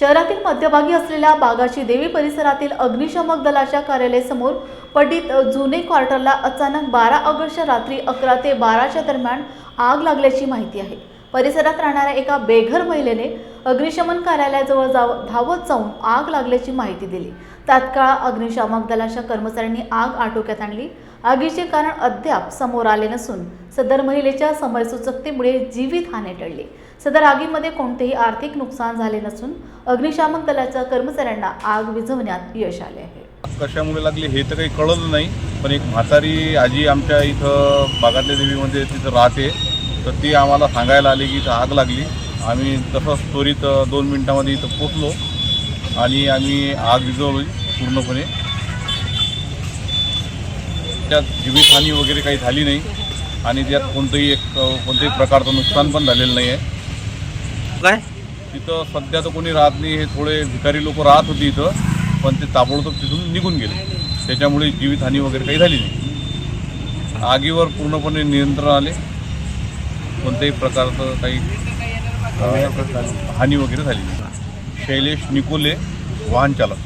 शहरातील मध्यभागी असलेल्या बागाची देवी परिसरातील अग्निशमक दलाच्या कार्यालयासमोर पडित जुने क्वार्टरला अचानक बारा ऑगस्टच्या रात्री अकरा ते बाराच्या दरम्यान आग लागल्याची माहिती आहे. परिसरात राहणाऱ्या एका बेघर महिलेने अग्निशमन कार्यालयाजवळ जाव धावत जाऊन आग लागल्याची माहिती दिली. तात्काळ अग्निशामक दलाच्या कर्मचाऱ्यांनी आग आटोक्यात आणली. आगीचे कारण अद्याप समोर आले नसून सदर महिलेच्या समयसूचकतेमुळे जीवितहानी टळली. सदर आगीमध्ये कोणतेही आर्थिक नुकसान झाले नसून अग्निशामक दलाच्या कर्मचाऱ्यांना आग विझवण्यात यश आले आहे. कशामुळे लागले हे तर काही कळलं नाही पण एक म्हातारी आजी आमच्या इथं बागातल्या देवीमध्ये तिथं राहते. तर ती आम्हाला सांगायला आली की इथं आग लागली. आम्ही तसंच त्वरित दोन मिनटामध्ये इथं पोचलो आणि आम्ही आग विझवली पूर्णपणे. त्यात जीवितहानी वगैरे काही झाली नाही. आणि त्यात कोणतंही एक कोणत्याही प्रकारचं नुकसान पण झालेलं नाही आहे काय? तिथं सध्या तर कोणी राहत नाही हे थोडे भिकारी लोक राहत होते इथं पण ते ताबडतोब तिथून निघून गेले. त्याच्यामुळे जीवितहानी वगैरे काही झाली नाही. आगीवर पूर्णपणे नियंत्रण आले. कोणत्याही प्रकारचं काही हानी वगैरे झाली नाही. शैलेश निकोले वाहन चालक.